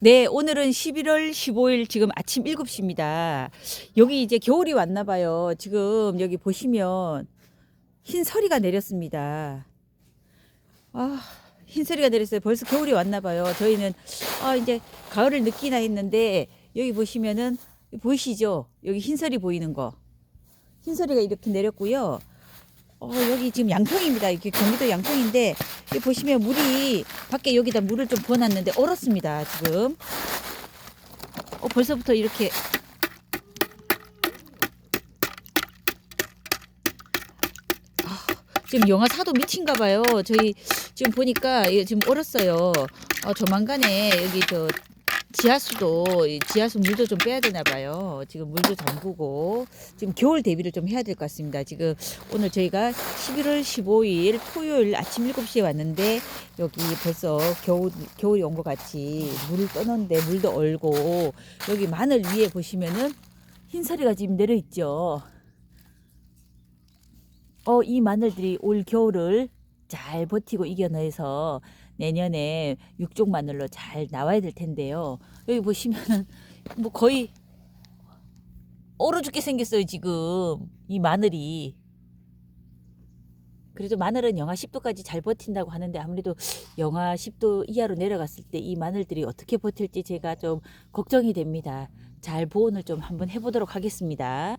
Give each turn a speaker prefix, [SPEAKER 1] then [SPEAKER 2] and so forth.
[SPEAKER 1] 네, 오늘은 11월 15일 지금 아침 7시입니다. 여기 이제 겨울이 왔나 봐요. 지금 여기 보시면 흰 서리가 내렸습니다. 아, 흰 서리가 내렸어요. 벌써 겨울이 왔나 봐요. 저희는 아, 이제 가을을 느끼나 했는데 여기 보시면은 보이시죠? 여기 흰 서리 보이는 거. 흰 서리가 이렇게 내렸고요. 어, 여기 지금 양평입니다. 이게 경기도 양평인데 여기 보시면 물이 밖에 여기다 물을 좀 부어놨는데 얼었습니다. 지금. 어, 벌써부터 이렇게 아, 지금 영하 4도 미친가 봐요. 저희 지금 보니까 이게 지금 얼었어요. 어, 조만간에 여기 저 지하수도 이 지하수 물도 좀 빼야 되나 봐요. 지금 물도 잠그고 지금 겨울 대비를 좀 해야 될 것 같습니다. 지금 오늘 저희가 11월 15일 토요일 아침 7시에 왔는데 여기 벌써 겨울 겨울이 온 것 같이 물을 떠놓는데 물도 얼고 여기 마늘 위에 보시면은 흰서리가 지금 내려 있죠. 어, 이 마늘들이 올 겨울을 잘 버티고 이겨내서 내년에 육종 마늘로 잘 나와야 될 텐데요. 여기 보시면은 뭐 거의 얼어 죽게 생겼어요, 지금. 이 마늘이. 그래도 마늘은 영하 10도까지 잘 버틴다고 하는데 아무래도 영하 10도 이하로 내려갔을 때 이 마늘들이 어떻게 버틸지 제가 좀 걱정이 됩니다. 잘 보온을 좀 한번 해보도록 하겠습니다.